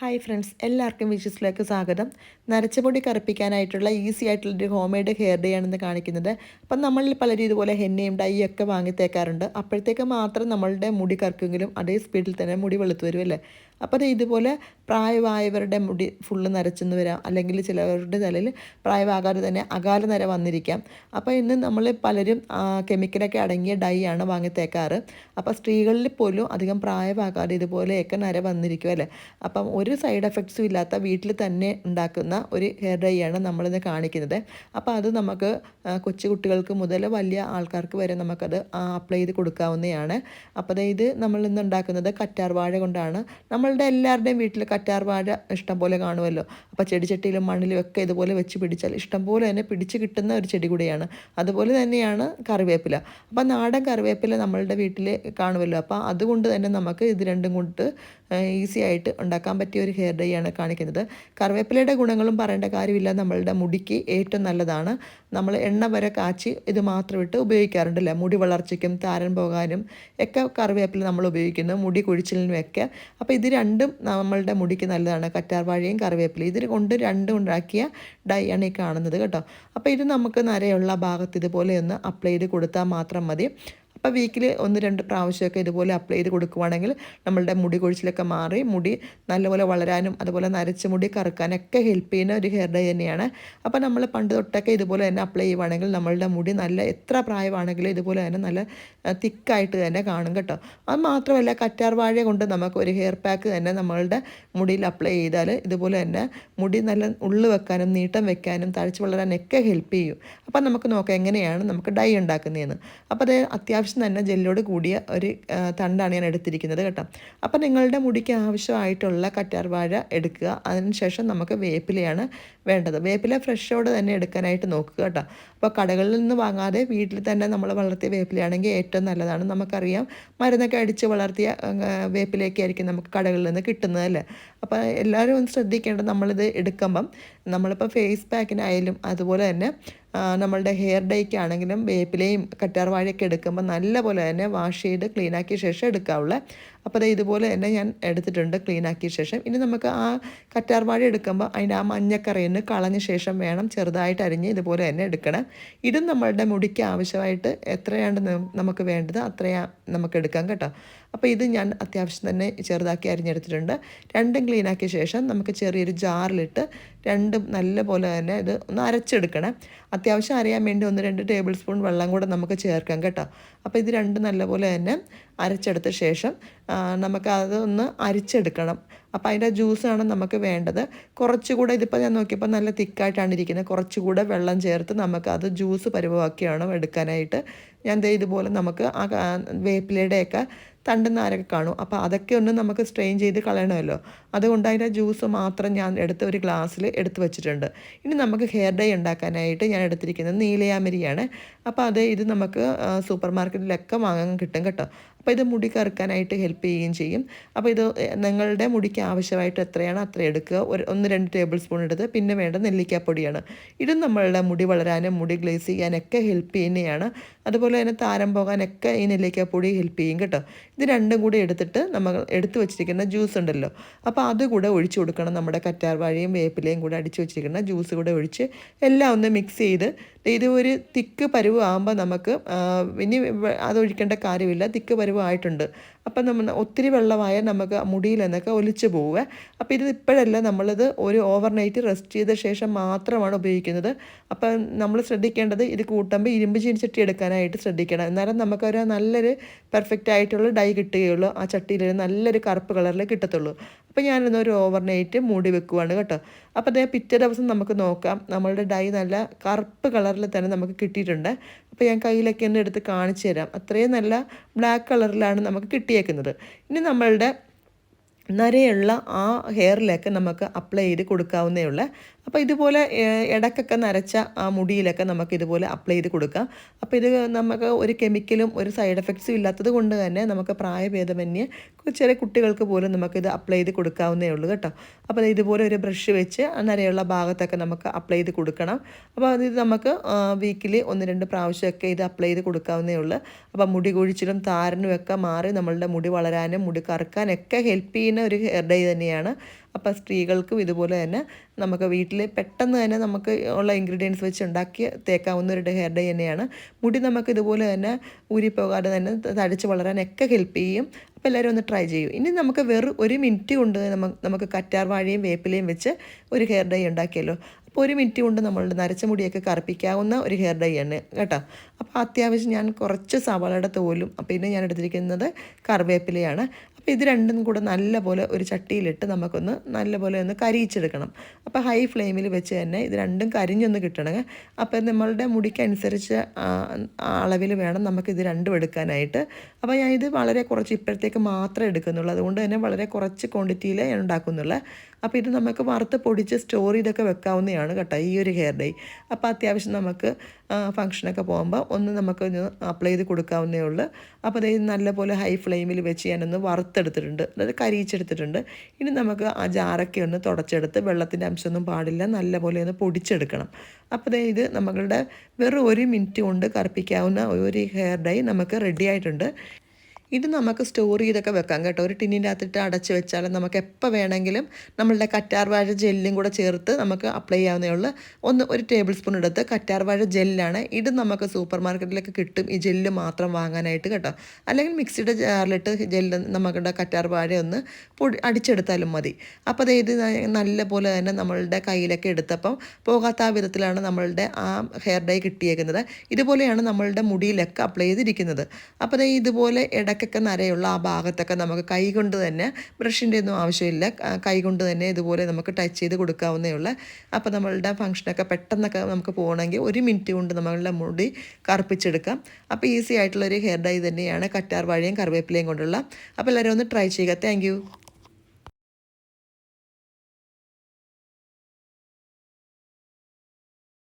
Hi friends എല്ലാവർക്കും വിഷസിലേക്ക് സ്വാഗതം. നരച്ചപൊടി കറുപ്പിക്കാനായിട്ടുള്ള ഈസി ആയിട്ടുള്ള ഒരു ഹോം മെയ്ഡ് ഹെയർ ഡേ ആണെന്ന് കാണിക്കുന്നത്. അപ്പം നമ്മളിൽ പലരും ഇതുപോലെ ഹെന്നയും ഡൈയൊക്കെ വാങ്ങി തേക്കാറുണ്ട് അപ്പോഴത്തേക്ക് മാത്രം നമ്മളുടെ മുടി കറക്കുമെങ്കിലും അതേ സ്പീഡിൽ തന്നെ മുടി വെളുത്തു വരും അല്ലേ? അപ്പോൾ ഇതുപോലെ പ്രായമായവരുടെ മുടി ഫുള്ള് നരച്ചെന്ന് വരാം. അല്ലെങ്കിൽ ചിലവരുടെ തലയിൽ പ്രായമാകാതെ തന്നെ അകാല നര വന്നിരിക്കാം. അപ്പോൾ ഇന്ന് നമ്മൾ പലരും കെമിക്കലൊക്കെ അടങ്ങിയ ഡൈ ആണ് വാങ്ങി തേക്കാറ്. അപ്പോൾ സ്ത്രീകളിൽ പോലും അധികം പ്രായമാകാതെ ഇതുപോലെയൊക്കെ നര വന്നിരിക്കും അല്ലേ? അപ്പം ഒരു സൈഡ് എഫക്ട്സും ഇല്ലാത്ത വീട്ടിൽ തന്നെ ഉണ്ടാക്കുന്ന ഒരു ഹെയർ ഡൈ ആണ് നമ്മളിന്ന് കാണിക്കുന്നത്. അപ്പോൾ അത് നമുക്ക് കൊച്ചു കുട്ടികൾക്ക് മുതൽ വലിയ ആൾക്കാർക്ക് വരെ നമുക്കത് അപ്ലൈ ചെയ്ത് കൊടുക്കാവുന്നതാണ്. അപ്പോൾ ഇത് നമ്മളിന്ന് ഉണ്ടാക്കുന്നത് കറ്റാർവാഴ കൊണ്ടാണ്. കൊണ്ടാണ് നമ്മളുടെ എല്ലാവരുടെയും വീട്ടിൽ കറ്റാർവാഴ ഇഷ്ടം പോലെ കാണുമല്ലോ. അപ്പോൾ ചെടിച്ചട്ടിയിലും മണ്ണിലും ഒക്കെ ഇതുപോലെ വെച്ച് പിടിച്ചാൽ ഇഷ്ടം പോലെ തന്നെ പിടിച്ച് കിട്ടുന്ന ഒരു ചെടി കൂടിയാണ്. അതുപോലെ തന്നെയാണ് കറിവേപ്പില. അപ്പോൾ നാടൻ കറിവേപ്പില നമ്മളുടെ വീട്ടിൽ കാണുമല്ലോ. അപ്പോൾ അതുകൊണ്ട് തന്നെ നമുക്ക് ഇത് രണ്ടും കൊണ്ട് ഈസി ആയിട്ട് ഉണ്ടാക്കാൻ പറ്റിയ ഒരു ഹെയർ ഡൈ ആണ് കാണിക്കുന്നത്. കറിവേപ്പിലയുടെ ഗുണങ്ങളും പറയേണ്ട കാര്യമില്ല. നമ്മളുടെ മുടിക്ക് ഏറ്റവും നല്ലതാണ്. നമ്മൾ എണ്ണ വരെ കാച്ചി ഇത് മാത്രം ഇട്ട് ഉപയോഗിക്കാറുണ്ടല്ലേ? മുടി വളർച്ചയ്ക്കും താരൻ പോകാനും ഒക്കെ കറിവേപ്പില നമ്മൾ ഉപയോഗിക്കുന്നു. മുടി കുഴിച്ചിലിനും ഒക്കെ. അപ്പോൾ ഇത് രണ്ടും നമ്മളുടെ മുടിക്ക് നല്ലതാണ്. കറ്റാർവാഴയും കറിവേപ്പിലയും ഇതിൽ കൊണ്ട് രണ്ടും ഉണ്ടാക്കിയ ഡൈ ആണ് ഈ കാണുന്നത് കേട്ടോ. അപ്പോൾ ഇത് നമുക്ക് നരയുള്ള ഭാഗത്ത് ഇതുപോലെ ഒന്ന് അപ്ലൈ ചെയ്ത് കൊടുത്താൽ മാത്രം മതി. അപ്പോൾ വീക്കിൽ ഒന്ന് രണ്ട് പ്രാവശ്യമൊക്കെ ഇതുപോലെ അപ്ലൈ ചെയ്ത് കൊടുക്കുവാണെങ്കിൽ നമ്മളുടെ മുടി കൊഴിച്ചിലൊക്കെ മാറി മുടി നല്ലപോലെ വളരാനും അതുപോലെ നരച്ച മുടി കറുക്കാനൊക്കെ ഹെൽപ്പ് ചെയ്യുന്ന ഒരു ഹെയർ ഡൈ തന്നെയാണ്. അപ്പോൾ നമ്മൾ പണ്ട് തൊട്ടൊക്കെ ഇതുപോലെ തന്നെ അപ്ലൈ ചെയ്യുവാണെങ്കിൽ നമ്മളുടെ മുടി നല്ല എത്ര പ്രായമാണെങ്കിലും ഇതുപോലെ തന്നെ നല്ല തിക്കായിട്ട് തന്നെ കാണും കേട്ടോ. അത് മാത്രമല്ല കറ്റാർ വാഴ കൊണ്ട് നമുക്ക് ഒരു ഹെയർ പാക്ക് തന്നെ നമ്മളുടെ മുടിയിൽ അപ്ലൈ ചെയ്താൽ ഇതുപോലെ തന്നെ മുടി നല്ല ഉള്ളു വെക്കാനും നീട്ടം വെക്കാനും തഴച്ച് വളരാനൊക്കെ ഹെൽപ്പ് ചെയ്യും. അപ്പോൾ നമുക്ക് നോക്കാം എങ്ങനെയാണ് നമുക്ക് ഡൈ ഉണ്ടാക്കുന്നതെന്ന്. അപ്പോൾ അത് അത്യാവശ്യം അത്യാവശ്യം തന്നെ ജെല്ലോട് കൂടിയ ഒരു തണ്ടാണ് ഞാൻ എടുത്തിരിക്കുന്നത് കേട്ടോ. അപ്പോൾ നിങ്ങളുടെ മുടിക്ക് ആവശ്യമായിട്ടുള്ള കറ്റാർ വാഴ എടുക്കുക. അതിനുശേഷം നമുക്ക് വേപ്പിലയാണ് വേണ്ടത്. വേപ്പില ഫ്രഷോട് തന്നെ എടുക്കാനായിട്ട് നോക്കുക കേട്ടോ. അപ്പോൾ കടകളിൽ നിന്ന് വാങ്ങാതെ വീട്ടിൽ തന്നെ നമ്മൾ വളർത്തിയ വേപ്പിലയാണെങ്കിൽ ഏറ്റവും നല്ലതാണ്. നമുക്കറിയാം മരുന്നൊക്കെ അടിച്ച് വളർത്തിയ വേപ്പിലയൊക്കെ ആയിരിക്കും നമുക്ക് കടകളിൽ നിന്ന് കിട്ടുന്നതല്ലേ അപ്പോൾ എല്ലാവരും ഒന്ന് ശ്രദ്ധിക്കേണ്ടത് നമ്മളിത് എടുക്കുമ്പം നമ്മളിപ്പോൾ ഫേസ് പാക്കിനായാലും അതുപോലെ തന്നെ നമ്മളുടെ ഹെയർ ഡേക്ക് ആണെങ്കിലും വേപ്പിലയും കറ്റാർവാഴയൊക്കെ എടുക്കുമ്പോൾ നല്ലപോലെ തന്നെ വാഷ് ചെയ്ത് ക്ലീനാക്കിയ ശേഷം എടുക്കാവുള്ളൂ. അപ്പോൾ അത് ഇതുപോലെ തന്നെ ഞാൻ എടുത്തിട്ടുണ്ട് ക്ലീൻ ആക്കിയ ശേഷം. ഇനി നമുക്ക് ആ കറ്റാർവാഴ എടുക്കുമ്പോൾ അതിന്റെ ആ മഞ്ഞക്കറിയൊന്ന് കളഞ്ഞ ശേഷം വേണം ചെറുതായിട്ട് അരിഞ്ഞ് ഇതുപോലെ തന്നെ എടുക്കണം. ഇതും നമ്മളുടെ മുടിക്ക് ആവശ്യമായിട്ട് എത്രയാണ് നമുക്ക് വേണ്ടത് അത്രയാണ് നമുക്ക് എടുക്കാം കേട്ടോ. അപ്പോൾ ഇത് ഞാൻ അത്യാവശ്യം തന്നെ ചെറുതാക്കി അരിഞ്ഞെടുത്തിട്ടുണ്ട്. രണ്ടും ക്ലീനാക്കിയ ശേഷം നമുക്ക് ചെറിയൊരു ജാറിലിട്ട് രണ്ടും നല്ല പോലെ തന്നെ ഇത് ഒന്ന് അരച്ചെടുക്കണം. അത്യാവശ്യം അറിയാൻ വേണ്ടി ഒന്ന് രണ്ട് ടേബിൾ സ്പൂൺ വെള്ളം കൂടെ നമുക്ക് ചേർക്കാം കേട്ടോ. അപ്പോൾ ഇത് രണ്ടും നല്ലപോലെ തന്നെ അരച്ചെടുത്ത ശേഷം നമുക്ക് അതൊന്ന് അരിച്ചെടുക്കണം. അപ്പോൾ അതിന്റെ ജ്യൂസാണ് നമുക്ക് വേണ്ടത്. കുറച്ചുകൂടെ ഇതിപ്പോൾ ഞാൻ നോക്കിയപ്പോൾ നല്ല തിക്കായിട്ടാണ് ഇരിക്കുന്നത്. കുറച്ചുകൂടെ വെള്ളം ചേർത്ത് നമുക്ക് അത് ജ്യൂസ് പരുവമാക്കിയാണ് എടുക്കാനായിട്ട്. ഞാൻ ഇതേ ഇതുപോലെ നമുക്ക് ആ വേപ്പിലയുടെയൊക്കെ തണ്ടും നാരൊക്കെ കാണും. അപ്പോൾ അതൊക്കെ ഒന്ന് നമുക്ക് സ്ട്രെയിൻ ചെയ്ത് കളയണമല്ലോ. അതുകൊണ്ട് അതിന്റെ ജ്യൂസ് മാത്രം ഞാൻ എടുത്ത ഒരു ഗ്ലാസ്സിൽ എടുത്ത് വെച്ചിട്ടുണ്ട്. ഇനി നമുക്ക് ഹെയർ ഡൈ ഉണ്ടാക്കാനായിട്ട് ഞാൻ എടുത്തിരിക്കുന്നത് നീലയാമരിയാണ്. അപ്പോൾ അത് ഇത് നമുക്ക് സൂപ്പർ മാർക്കറ്റിലൊക്കെ വാങ്ങാൻ കിട്ടും കേട്ടോ. അപ്പോൾ ഇത് മുടി കറുക്കാനായിട്ട് ഹെൽപ്പ് ചെയ്യുകയും ചെയ്യും. അപ്പോൾ ഇത് നിങ്ങളുടെ മുടിക്ക് ആവശ്യമായിട്ട് എത്രയാണ് അത്ര എടുക്കുക. ഒരു ഒന്ന് രണ്ട് ടേബിൾ സ്പൂൺ എടുത്ത് പിന്നെ വേണ്ട നെല്ലിക്കാപ്പൊടിയാണ്. ഇത് നമ്മളുടെ മുടി വളരാനും മുടി ഗ്ലേസ് ചെയ്യാനൊക്കെ ഹെൽപ്പ് ചെയ്യുന്നതാണ്. അതുപോലെ തന്നെ താരം പോകാനൊക്കെ ഈ നെല്ലിക്കാപ്പൊടി ഹെൽപ്പ് ചെയ്യും കേട്ടോ. ഇത് രണ്ടും കൂടി എടുത്തിട്ട് നമ്മൾ എടുത്തു വെച്ചിരിക്കുന്ന ജ്യൂസ് ഉണ്ടല്ലോ. അപ്പോൾ അതുകൂടെ ഒഴിച്ച് കൊടുക്കണം. നമ്മുടെ കറ്റാർ വാഴയും വേപ്പിലയും കൂടെ അടിച്ചു വെച്ചിരിക്കുന്ന ജ്യൂസ് കൂടെ ഒഴിച്ച് എല്ലാം ഒന്ന് മിക്സ് ചെയ്ത് ഇത് ഒരു തിക്ക് പരുവ് ആകുമ്പോൾ നമുക്ക് ഇനി അതൊഴിക്കേണ്ട കാര്യമില്ല. തിക്ക് പരുവ് ആയിട്ടുണ്ട് അപ്പം നമ്മൾ ഒത്തിരി വെള്ളമായാൽ നമുക്ക് മുടിയിൽ നിന്നൊക്കെ ഒലിച്ചു പോവുക അപ്പോൾ ഇത് ഇപ്പോഴല്ല നമ്മളിത് ഒരു ഓവർനൈറ്റ് റെസ്റ്റ് ചെയ്ത ശേഷം മാത്രമാണ് ഉപയോഗിക്കുന്നത്. അപ്പം നമ്മൾ ശ്രദ്ധിക്കേണ്ടത് ഇത് കൂട്ടുമ്പോൾ ഇരുമ്പ് ചീനിച്ചട്ടി എടുക്കാനായിട്ട് ശ്രദ്ധിക്കണം. എന്നാലും നമുക്കൊരു നല്ലൊരു പെർഫെക്റ്റ് ആയിട്ടുള്ള ഡൈ കിട്ടുകയുള്ളൂ. ആ ചട്ടിയിൽ നല്ലൊരു കറുപ്പ് കളറിൽ കിട്ടത്തുള്ളൂ. അപ്പോൾ ഞാനിന്ന് ഒരു ഓവർ നൈറ്റ് മൂടി വെക്കുവാണ് കേട്ടോ. അപ്പോൾ അതേ പിറ്റേ ദിവസം നമുക്ക് നോക്കാം. നമ്മളുടെ ഡൈ നല്ല കറുപ്പ് കളറിൽ തന്നെ നമുക്ക് കിട്ടിയിട്ടുണ്ട്. അപ്പോൾ ഞാൻ കയ്യിലൊക്കെ ഒന്ന് എടുത്ത് കാണിച്ചു തരാം. അത്രയും നല്ല ബ്ലാക്ക് കളറിലാണ് നമുക്ക് കിട്ടിയേക്കുന്നത്. ഇനി നമ്മളുടെ നരയുള്ള ആ ഹെയറിലൊക്കെ നമുക്ക് അപ്ലൈ ചെയ്ത് കൊടുക്കാവുന്നേ ഉള്ളൂ. അപ്പോൾ ഇതുപോലെ ഇടക്കൊക്കെ നരച്ച ആ മുടിയിലൊക്കെ നമുക്ക് ഇതുപോലെ അപ്ലൈ ചെയ്ത് കൊടുക്കാം. അപ്പോൾ ഇത് നമുക്ക് ഒരു കെമിക്കലും ഒരു സൈഡ് എഫക്ട്സും ഇല്ലാത്തത് കൊണ്ട് തന്നെ നമുക്ക് പ്രായഭേദമന്യേ ചെറിയ കുട്ടികൾക്ക് പോലും നമുക്കിത് അപ്ലൈ ചെയ്ത് കൊടുക്കാവുന്നേ ഉള്ളൂ കേട്ടോ. അപ്പോൾ ഇതുപോലെ ഒരു ബ്രഷ് വെച്ച് നരയുള്ള ഭാഗത്തൊക്കെ നമുക്ക് അപ്ലൈ ചെയ്ത് കൊടുക്കണം. അപ്പോൾ അത് നമുക്ക് വീക്കിലി ഒന്ന് രണ്ട് പ്രാവശ്യമൊക്കെ ഇത് അപ്ലൈ ചെയ്ത് കൊടുക്കാവുന്നേ ഉള്ളൂ. അപ്പോൾ മുടി കൊഴിച്ചിലും താരനും ഒക്കെ മാറി നമ്മളുടെ മുടി വളരാനും മുടി കറുക്കാനൊക്കെ ഹെൽപ്പ് ചെയ്യുന്ന തന്നെ ഒരു ഹെയർ ഡൈ തന്നെയാണ്. അപ്പോൾ സ്ത്രീകൾക്കും ഇതുപോലെ തന്നെ നമുക്ക് വീട്ടിൽ പെട്ടെന്ന് തന്നെ നമുക്ക് ഉള്ള ഇൻഗ്രീഡിയൻസ് വെച്ച് ഉണ്ടാക്കി തേക്കാവുന്ന ഒരു ഹെയർ ഡൈ തന്നെയാണ്. മുടി നമുക്ക് ഇതുപോലെ തന്നെ ഊരിപ്പോകാതെ തന്നെ തടിച്ച് വളരാനൊക്കെ ഹെൽപ്പ് ചെയ്യും. അപ്പോൾ എല്ലാവരും ഒന്ന് ട്രൈ ചെയ്യും. ഇനി നമുക്ക് വെറും ഒരു മിനിറ്റ് കൊണ്ട് നമുക്ക് കറ്റാർ വാഴയും വേപ്പിലയും വെച്ച് ഒരു ഹെയർ ഡൈ ഉണ്ടാക്കിയല്ലോ. അപ്പോൾ ഒരു മിനിറ്റ് കൊണ്ട് നമ്മളുടെ നരച്ച മുടിയൊക്കെ കറുപ്പിക്കാവുന്ന ഒരു ഹെയർ ഡൈ ആണ് കേട്ടോ. അപ്പോൾ അത്യാവശ്യം ഞാൻ കുറച്ച് സവാളയുടെ തോലും പിന്നെ ഞാൻ എടുത്തിരിക്കുന്നത് കറിവേപ്പിലയാണ്. അപ്പോൾ ഇത് രണ്ടും കൂടെ നല്ലപോലെ ഒരു ചട്ടിയിലിട്ട് നമുക്കൊന്ന് നല്ലപോലെ ഒന്ന് കരിയിച്ചെടുക്കണം. അപ്പോൾ ഹൈ ഫ്ലെയിമിൽ വെച്ച് തന്നെ ഇത് രണ്ടും കരിഞ്ഞൊന്ന് കിട്ടണമെങ്കിൽ അപ്പോൾ നമ്മളുടെ മുടിക്കനുസരിച്ച് അളവിൽ വേണം നമുക്ക് ഇത് രണ്ടും എടുക്കാനായിട്ട്. അപ്പോൾ ഞാൻ ഇത് വളരെ കുറച്ച് ഇപ്പോഴത്തേക്ക് മാത്രമേ എടുക്കുന്നുള്ളൂ. അതുകൊണ്ട് തന്നെ വളരെ കുറച്ച് ക്വാണ്ടിറ്റിയിൽ ഞാൻ ഉണ്ടാക്കുന്നുള്ളൂ. അപ്പോൾ ഇത് നമുക്ക് വറുത്ത് പൊടിച്ച് സ്റ്റോർ ചെയ്തൊക്കെ വെക്കാവുന്നതാണ് കേട്ടോ ഈ ഒരു ഹെയർ ഡൈ അപ്പോൾ അത്യാവശ്യം നമുക്ക് ഫംഗ്ഷനൊക്കെ പോകുമ്പോൾ ഒന്ന് നമുക്ക് അപ്ലൈ ചെയ്ത് കൊടുക്കാവുന്നേ ഉള്ളൂ. അപ്പോൾ അതായത് നല്ലപോലെ ഹൈ ഫ്ലെയിമിൽ വെച്ച് ഞാനൊന്ന് വറുത്തെടുത്തിട്ടുണ്ട്. അതായത് കരിയിച്ചെടുത്തിട്ടുണ്ട്. ഇനി നമുക്ക് ആ ജാറൊക്കെ ഒന്ന് തുടച്ചെടുത്ത് വെള്ളത്തിന്റെ അംശമൊന്നും പാടില്ല. നല്ലപോലെ ഒന്ന് പൊടിച്ചെടുക്കണം. അപ്പോൾ ഇത് നമ്മളുടെ വെറും ഒരു മിനിറ്റ് കൊണ്ട് കറുപ്പിക്കാവുന്ന ഒരു ഹെയർ ഡൈ നമുക്ക് റെഡി ആയിട്ടുണ്ട്. ഇത് നമുക്ക് സ്റ്റോർ ചെയ്തൊക്കെ വെക്കാം കേട്ടോ. ഒരു ടിന്നിന്റെ അകത്തിട്ട് അടച്ച് വെച്ചാൽ നമുക്ക് എപ്പോൾ വേണമെങ്കിലും നമ്മളുടെ കറ്റാർ വാഴ ജെല്ലും കൂടെ ചേർത്ത് നമുക്ക് അപ്ലൈ ചെയ്യാവുന്നേ ഉള്ളൂ. ഒന്ന് ഒരു ടേബിൾ സ്പൂൺ എടുത്ത് കറ്റാർ വാഴ ജെല്ലാണ് ഇത് നമുക്ക് സൂപ്പർ മാർക്കറ്റിലൊക്കെ കിട്ടും. ഈ ജെല്ല് മാത്രം വാങ്ങാനായിട്ട് കേട്ടോ. അല്ലെങ്കിൽ മിക്സിയുടെ ജാറിലിട്ട് ജെല്ല് കറ്റാർ വാഴ ഒന്ന് പൊടി അടിച്ചെടുത്താലും മതി. അപ്പോൾ അത് ഇത് നല്ല പോലെ തന്നെ നമ്മളുടെ കയ്യിലൊക്കെ എടുത്തപ്പം പോകാത്ത ആ വിധത്തിലാണ് നമ്മളുടെ ആ ഹെയർ ഡൈ കിട്ടിയേക്കുന്നത്. ഇതുപോലെയാണ് നമ്മളുടെ മുടിയിലൊക്കെ അപ്ലൈ ചെയ്തിരിക്കുന്നത്. അപ്പോൾ ഇതുപോലെ ഇടയ്ക്കൊക്കെ നരയുള്ള ആ ഭാഗത്തൊക്കെ നമുക്ക് കൈകൊണ്ട് തന്നെ ബ്രഷിന്റെ ഒന്നും ആവശ്യമില്ല കൈകൊണ്ട് തന്നെ ഇതുപോലെ നമുക്ക് ടച്ച് ചെയ്ത് കൊടുക്കാവുന്നേ ഉള്ളൂ. അപ്പോൾ നമ്മളുടെ ഫംഗ്ഷനൊക്കെ പെട്ടെന്നൊക്കെ നമുക്ക് പോകണമെങ്കിൽ ഒരു മിനിറ്റ് കൊണ്ട് നമ്മളുടെ മുടി കറുപ്പിച്ചെടുക്കാം. അപ്പോൾ ഈസി ആയിട്ടുള്ളൊരു ഹെയർ ഡൈ തന്നെയാണ്. കറ്റാർ വാഴയും കറിവേപ്പിലയും കൊണ്ടുള്ള. അപ്പോൾ എല്ലാവരും ഒന്ന് ട്രൈ ചെയ്യുക. താങ്ക്